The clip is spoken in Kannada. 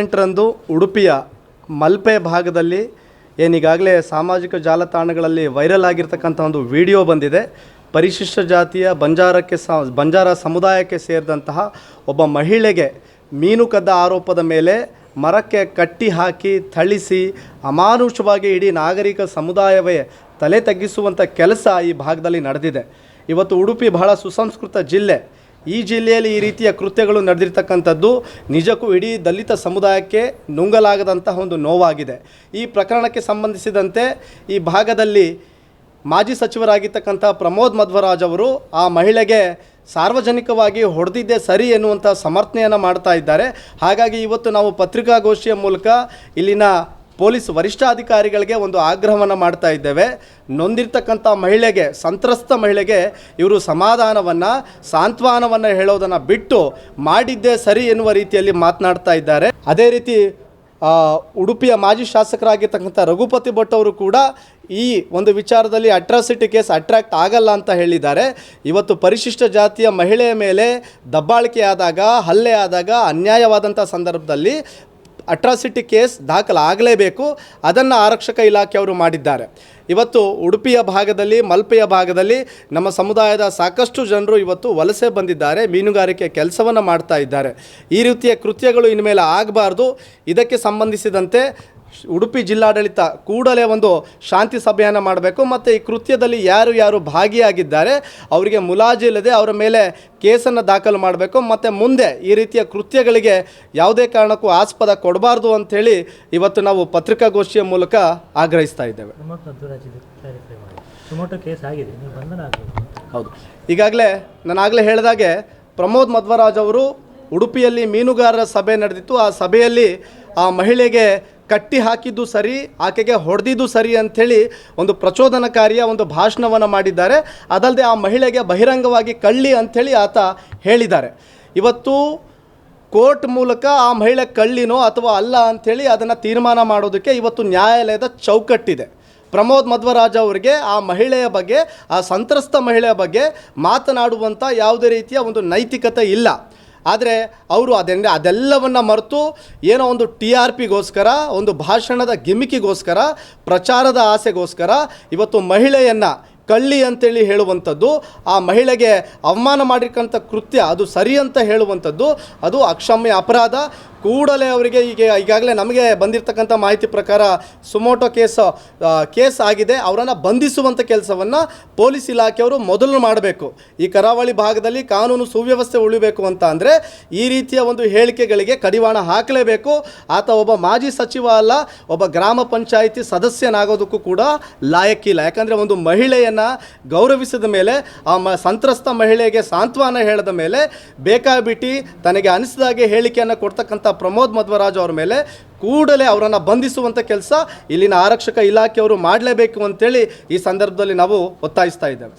ಎಂಟರಂದು ಉಡುಪಿಯ ಮಲ್ಪೆ ಭಾಗದಲ್ಲಿ ಏನೀಗಾಗಲೇ ಸಾಮಾಜಿಕ ಜಾಲತಾಣಗಳಲ್ಲಿ ವೈರಲ್ ಆಗಿರ್ತಕ್ಕಂಥ ಒಂದು ವಿಡಿಯೋ ಬಂದಿದೆ. ಪರಿಶಿಷ್ಟ ಜಾತಿಯ ಬಂಜಾರಕ್ಕೆ ಸ, ಬಂಜಾರ ಸಮುದಾಯಕ್ಕೆ ಸೇರಿದಂತಹ ಒಬ್ಬ ಮಹಿಳೆಗೆ ಮೀನು ಕದ್ದ ಆರೋಪದ ಮೇಲೆ ಮರಕ್ಕೆ ಕಟ್ಟಿ ಹಾಕಿ ಥಳಿಸಿ ಅಮಾನುಷವಾಗಿ ಇಡೀ ನಾಗರಿಕ ಸಮುದಾಯವೇ ತಲೆ ತಗ್ಗಿಸುವಂಥ ಕೆಲಸ ಈ ಭಾಗದಲ್ಲಿ ನಡೆದಿದೆ. ಇವತ್ತು ಉಡುಪಿ ಬಹಳ ಸುಸಂಸ್ಕೃತ ಜಿಲ್ಲೆ. ಈ ಜಿಲ್ಲೆಯಲ್ಲಿ ಈ ರೀತಿಯ ಕೃತ್ಯಗಳು ನಡೆದಿರ್ತಕ್ಕಂಥದ್ದು ನಿಜಕ್ಕೂ ಇಡೀ ದಲಿತ ಸಮುದಾಯಕ್ಕೆ ನುಂಗಲಾಗದಂತಹ ಒಂದು ನೋವಾಗಿದೆ. ಈ ಪ್ರಕರಣಕ್ಕೆ ಸಂಬಂಧಿಸಿದಂತೆ ಈ ಭಾಗದಲ್ಲಿ ಮಾಜಿ ಸಚಿವರಾಗಿರ್ತಕ್ಕಂಥ ಪ್ರಮೋದ್ ಮಧ್ವರಾಜ್ ಅವರು ಆ ಮಹಿಳೆಗೆ ಸಾರ್ವಜನಿಕವಾಗಿ ಹೊಡೆದಿದ್ದೇ ಸರಿ ಎನ್ನುವಂಥ ಸಮರ್ಥನೆಯನ್ನು ಮಾಡ್ತಾ ಇದ್ದಾರೆ. ಹಾಗಾಗಿ ಇವತ್ತು ನಾವು ಪತ್ರಿಕಾಗೋಷ್ಠಿಯ ಮೂಲಕ ಇಲ್ಲಿನ ಪೊಲೀಸ್ ವರಿಷ್ಠಾಧಿಕಾರಿಗಳಿಗೆ ಒಂದು ಆಗ್ರಹವನ್ನು ಮಾಡ್ತಾ ಇದ್ದೇವೆ. ನೊಂದಿರ್ತಕ್ಕಂಥ ಮಹಿಳೆಗೆ, ಸಂತ್ರಸ್ತ ಮಹಿಳೆಗೆ ಇವರು ಸಮಾಧಾನವನ್ನು, ಸಾಂತ್ವನವನ್ನು ಹೇಳೋದನ್ನು ಬಿಟ್ಟು ಮಾಡಿದ್ದೇ ಸರಿ ಎನ್ನುವ ರೀತಿಯಲ್ಲಿ ಮಾತನಾಡ್ತಾ ಇದ್ದಾರೆ. ಅದೇ ರೀತಿ ಉಡುಪಿಯ ಮಾಜಿ ಶಾಸಕರಾಗಿರ್ತಕ್ಕಂಥ ರಘುಪತಿ ಭಟ್ ಅವರು ಕೂಡ ಈ ಒಂದು ವಿಚಾರದಲ್ಲಿ ಅಟ್ರಾಸಿಟಿ ಕೇಸ್ ಅಟ್ರಾಕ್ಟ್ ಆಗಲ್ಲ ಅಂತ ಹೇಳಿದ್ದಾರೆ. ಇವತ್ತು ಪರಿಶಿಷ್ಟ ಜಾತಿಯ ಮಹಿಳೆಯ ಮೇಲೆ ದಬ್ಬಾಳಿಕೆ ಆದಾಗ ಹಲ್ಲೆ ಆದಾಗ, ಅನ್ಯಾಯವಾದಂಥ ಸಂದರ್ಭದಲ್ಲಿ ಅಟ್ರಾಸಿಟಿ ಕೇಸ್ ದಾಖಲಾಗಲೇಬೇಕು. ಅದನ್ನು ಆರಕ್ಷಕ ಇಲಾಖೆಯವರು ಮಾಡಿದ್ದಾರೆ. ಇವತ್ತು ಉಡುಪಿಯ ಭಾಗದಲ್ಲಿ, ಮಲ್ಪೆಯ ಭಾಗದಲ್ಲಿ ನಮ್ಮ ಸಮುದಾಯದ ಸಾಕಷ್ಟು ಜನರು ಇವತ್ತು ವಲಸೆ ಬಂದಿದ್ದಾರೆ, ಮೀನುಗಾರಿಕೆ ಕೆಲಸವನ್ನು ಮಾಡ್ತಾ ಇದ್ದಾರೆ. ಈ ರೀತಿಯ ಕೃತ್ಯಗಳು ಇನ್ಮೇಲೆ ಆಗಬಾರ್ದು. ಇದಕ್ಕೆ ಸಂಬಂಧಿಸಿದಂತೆ ಉಡುಪಿ ಜಿಲ್ಲಾಡಳಿತ ಕೂಡಲೇ ಒಂದು ಶಾಂತಿ ಸಭೆಯನ್ನು ಮಾಡಬೇಕು. ಮತ್ತು ಈ ಕೃತ್ಯದಲ್ಲಿ ಯಾರು ಯಾರು ಭಾಗಿಯಾಗಿದ್ದಾರೆ ಅವರಿಗೆ ಮುಲಾಜಿ ಇಲ್ಲದೆ ಅವರ ಮೇಲೆ ಕೇಸನ್ನು ದಾಖಲು ಮಾಡಬೇಕು. ಮತ್ತು ಮುಂದೆ ಈ ರೀತಿಯ ಕೃತ್ಯಗಳಿಗೆ ಯಾವುದೇ ಕಾರಣಕ್ಕೂ ಆಸ್ಪದ ಕೊಡಬಾರ್ದು ಅಂಥೇಳಿ ಇವತ್ತು ನಾವು ಪತ್ರಿಕಾಗೋಷ್ಠಿಯ ಮೂಲಕ ಆಗ್ರಹಿಸ್ತಾ ಇದ್ದೇವೆ. ಹೌದು. ಈಗಾಗಲೇ ನಾನಾಗಲೇ ಹೇಳಿದಾಗೆ ಪ್ರಮೋದ್ ಮಧ್ವರಾಜ್ ಅವರು ಉಡುಪಿಯಲ್ಲಿ ಮೀನುಗಾರರ ಸಭೆ ನಡೆದಿತ್ತು. ಆ ಸಭೆಯಲ್ಲಿ ಆ ಮಹಿಳೆಗೆ ಕಟ್ಟಿ ಹಾಕಿದ್ದು ಸರಿ, ಆಕೆಗೆ ಹೊಡೆದಿದ್ದು ಸರಿ ಅಂಥೇಳಿ ಒಂದು ಪ್ರಚೋದನಕಾರಿಯ ಒಂದು ಭಾಷಣವನ್ನು ಮಾಡಿದ್ದಾರೆ. ಅದಲ್ಲದೆ ಆ ಮಹಿಳೆಗೆ ಬಹಿರಂಗವಾಗಿ ಕಳ್ಳಿ ಅಂಥೇಳಿ ಆತ ಹೇಳಿದ್ದಾರೆ. ಇವತ್ತು ಕೋರ್ಟ್ ಮೂಲಕ ಆ ಮಹಿಳೆ ಕಳ್ಳಿನೋ ಅಥವಾ ಅಲ್ಲ ಅಂಥೇಳಿ ಅದನ್ನು ತೀರ್ಮಾನ ಮಾಡೋದಕ್ಕೆ ಇವತ್ತು ನ್ಯಾಯಾಲಯದ ಚೌಕಟ್ಟಿದೆ. ಪ್ರಮೋದ್ ಮಧ್ವರಾಜ್ ಅವರಿಗೆ ಆ ಮಹಿಳೆಯ ಬಗ್ಗೆ, ಆ ಸಂತ್ರಸ್ತ ಮಹಿಳೆಯ ಬಗ್ಗೆ ಮಾತನಾಡುವಂಥ ಯಾವುದೇ ರೀತಿಯ ಒಂದು ನೈತಿಕತೆ ಇಲ್ಲ. ಆದರೆ ಅವರು ಅದೆಂದರೆ ಅದೆಲ್ಲವನ್ನು ಮರೆತು ಏನೋ ಒಂದು ಟಿ ಆರ್ ಪಿಗೋಸ್ಕರ, ಒಂದು ಭಾಷಣದ ಗಿಮಿಕಿಗೋಸ್ಕರ, ಪ್ರಚಾರದ ಆಸೆಗೋಸ್ಕರ ಇವತ್ತು ಮಹಿಳೆಯನ್ನು ಕಳ್ಳಿ ಅಂತೇಳಿ ಹೇಳುವಂಥದ್ದು, ಆ ಮಹಿಳೆಗೆ ಅವಮಾನ ಮಾಡಿರ್ತಕ್ಕಂಥ ಕೃತ್ಯ ಅದು ಸರಿ ಅಂತ ಹೇಳುವಂಥದ್ದು, ಅದು ಅಕ್ಷಮ್ಯ ಅಪರಾಧ. ಕೂಡಲೇ ಅವರಿಗೆ ಈಗ ಈಗಾಗಲೇ ನಮಗೆ ಬಂದಿರತಕ್ಕಂಥ ಮಾಹಿತಿ ಪ್ರಕಾರ ಸುಮೋಟೋ ಕೇಸ್ ಕೇಸ್ ಆಗಿದೆ. ಅವರನ್ನು ಬಂಧಿಸುವಂಥ ಕೆಲಸವನ್ನು ಪೊಲೀಸ್ ಇಲಾಖೆಯವರು ಮೊದಲು ಮಾಡಬೇಕು. ಈ ಕರಾವಳಿ ಭಾಗದಲ್ಲಿ ಕಾನೂನು ಸುವ್ಯವಸ್ಥೆ ಉಳಿಬೇಕು ಅಂತ ಅಂದರೆ ಈ ರೀತಿಯ ಒಂದು ಹೇಳಿಕೆಗಳಿಗೆ ಕಡಿವಾಣ ಹಾಕಲೇಬೇಕು. ಆತ ಒಬ್ಬ ಮಾಜಿ ಸಚಿವ ಅಲ್ಲ, ಒಬ್ಬ ಗ್ರಾಮ ಪಂಚಾಯಿತಿ ಸದಸ್ಯನಾಗೋದಕ್ಕೂ ಕೂಡ ಲಾಯಕ್ಕಿಲ್ಲ ಯಾಕಂದರೆ ಒಂದು ಮಹಿಳೆಯನ್ನು ಗೌರವಿಸಿದ ಮೇಲೆ, ಆ ಮ, ಸಂತ್ರಸ್ತ ಮಹಿಳೆಗೆ ಸಾಂತ್ವನ ಹೇಳಿದ ಮೇಲೆ ಬೇಕಾಬಿಟ್ಟಿ ತನಗೆ ಅನಿಸಿದಾಗೆ ಹೇಳಿಕೆಯನ್ನು ಕೊಡ್ತಕ್ಕಂಥ ಪ್ರಮೋದ್ ಮಧ್ವರಾಜ್ ಅವರ ಮೇಲೆ ಕೂಡಲೇ ಅವರನ್ನು ಬಂಧಿಸುವಂಥ ಕೆಲಸ ಇಲ್ಲಿನ ಆರಕ್ಷಕ ಇಲಾಖೆಯವರು ಮಾಡಲೇಬೇಕು ಅಂತೇಳಿ ಈ ಸಂದರ್ಭದಲ್ಲಿ ನಾವು ಒತ್ತಾಯಿಸ್ತಾ ಇದ್ದೇವೆ.